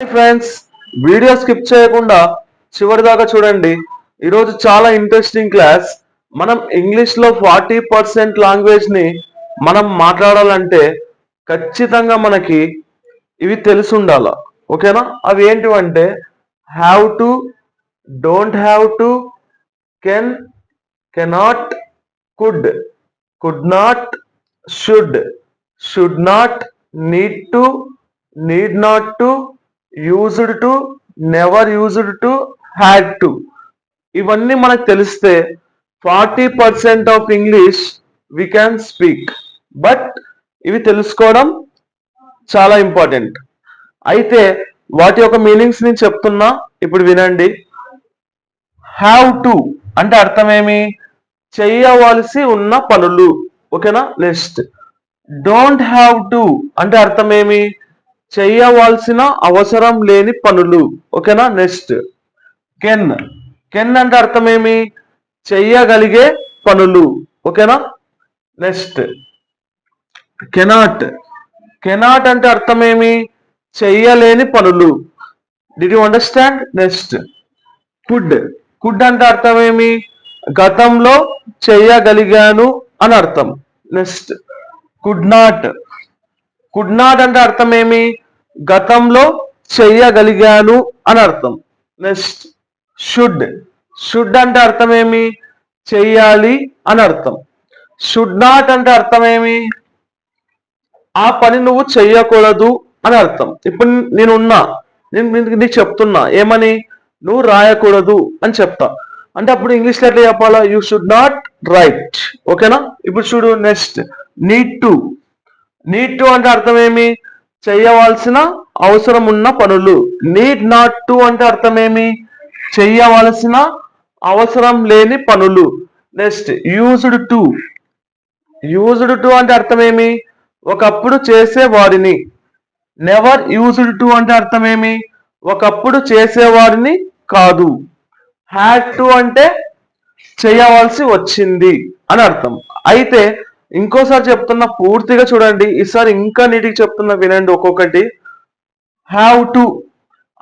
Friends video skip చేయకుండా చివరి దాకా చూడండి. ఈరోజు చాలా ఇంట్రెస్టింగ్ క్లాస్ మనం ఇంగ్లీష్లో ఫార్టీ పర్సెంట్ లాంగ్వేజ్ని మనం మాట్లాడాలంటే ఖచ్చితంగా మనకి ఇవి తెలిసి ఉండాల. ఓకేనా అవి ఏంటివంటే have to don't have to can cannot could could not should should not need to need not to used to never used to had to ఇవన్నీ మనకు తెలిస్తే forty percent of English we can speak but ఇవి తెలుసుకోవడం చాలా important అయితే వాటి యొక్క meanings నేను చెప్తున్నా ఇప్పుడు వినండి. హ్యావ్ టు అంటే అర్థమేమి చేయవలసి ఉన్న పనులు. ఓకేనా? నెక్స్ట్ డోంట్ హ్యావ్ టు అంటే అర్థమేమి చేయవలసిన అవసరం లేని పనులు. ఓకేనా? నెక్స్ట్. కెన్. కెన్ అంటే అర్థమేమి చెయ్యగలిగే పనులు. ఓకేనా? నెక్స్ట్. కెనాట్. కెనాట్ అంటే అర్థమేమి చెయ్యలేని పనులు. Do you understand next. Could. Could అంటే అర్థమేమి గతంలో చెయ్యగలిగాను అని అర్థం. Next. Could not. Could not అంటే అర్థం ఏమి గతంలో చెయ్యగలిగాను అని అర్థం. Next should. షుడ్ అంటే అర్థం ఏమి చెయ్యాలి అని అర్థం. షుడ్ నాట్ అంటే అర్థం ఏమి ఆ పని నువ్వు చెయ్యకూడదు అని అర్థం. ఇప్పుడు నేను ఉన్నా నేను నీకు చెప్తున్నా ఏమని? నువ్వు రాయకూడదు అని చెప్తా. అంటే అప్పుడు ఇంగ్లీష్లో ఎట్లా చెప్పాలా? యూ షుడ్ నాట్ రైట్ ఓకేనా? ఇప్పుడు చూడు next need to need to అంటే అర్థం ఏమి చెయ్యవలసిన అవసరం ఉన్న పనులు. నీడ్ నాట్ టు అంటే అర్థం ఏమి చెయ్యవలసిన అవసరం లేని పనులు. Next used to. Used to అంటే అర్థం ఏమి ఒకప్పుడు చేసేవారిని. నెవర్ యూజ్డ్ టు అంటే అర్థం ఏమి ఒకప్పుడు చేసేవారిని కాదు. హ్యాడ్ టు అంటే చేయవలసి వచ్చింది అని అర్థం. అయితే ఇంకోసారి చెప్తున్నా పూర్తిగా చూడండి. ఈసారి ఇంకా నీటికి చెప్తున్నా వినండి ఒక్కొక్కటి. హ్యావ్ టు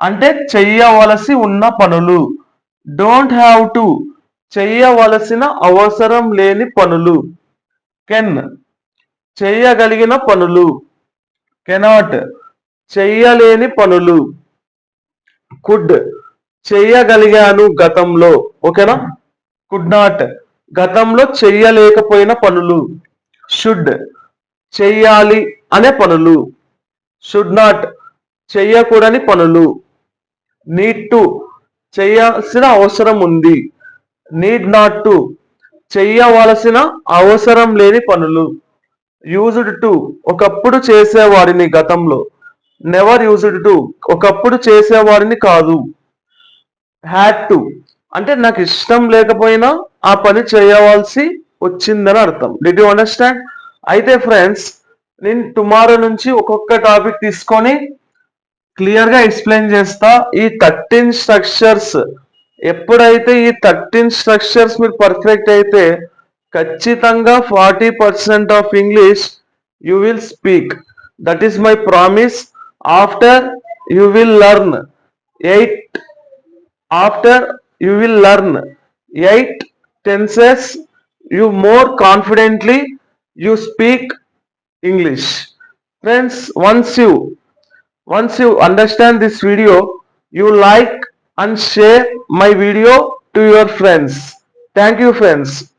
అంటే చెయ్యవలసి ఉన్న పనులు. డోంట్ హ్యావ్ టు చెయ్యవలసిన అవసరం లేని పనులు. కెన్ చెయ్యగలిగిన పనులు. కెనాట్ చెయ్యలేని పనులు. కుడ్ చెయ్యగలిగాను గతంలో. ఓకేనా కుడ్ నాట్ గతంలో చెయ్యలేకపోయిన పనులు. షుడ్ చెయ్యాలి అనే పనులు. షుడ్ నాట్ చెయ్యకూడని పనులు. నీడ్ టు చేయాల్సిన అవసరం ఉంది. నీడ్ నాట్ టు చెయ్యవలసిన అవసరం లేని పనులు. యూజ్డ్ టు ఒకప్పుడు చేసేవాడిని గతంలో. నెవర్ యూజ్డ్ టు ఒకప్పుడు చేసేవాడిని కాదు. హ్యాడ్ టు అంటే నాకు ఇష్టం లేకపోయినా ఆ పని చేయవలసి వచ్చిందని అర్థం. డిడ్ యూ అండర్స్టాండ్ అయితే ఫ్రెండ్స్ నేను టుమారో నుంచి ఒక్కొక్క టాపిక్ తీసుకొని క్లియర్గా ఎక్స్ప్లెయిన్ చేస్తా. ఈ థర్టీన్ స్ట్రక్చర్స్ ఎప్పుడైతే ఈ థర్టీన్ స్ట్రక్చర్స్ మీరు పర్ఫెక్ట్ అయితే ఖచ్చితంగా forty percent of English you will speak that is my promise after you will learn eight after you will learn eight tenses you more confidently you speak english. Friends once you once you understand this video you like and share my video to your friends. Thank you friends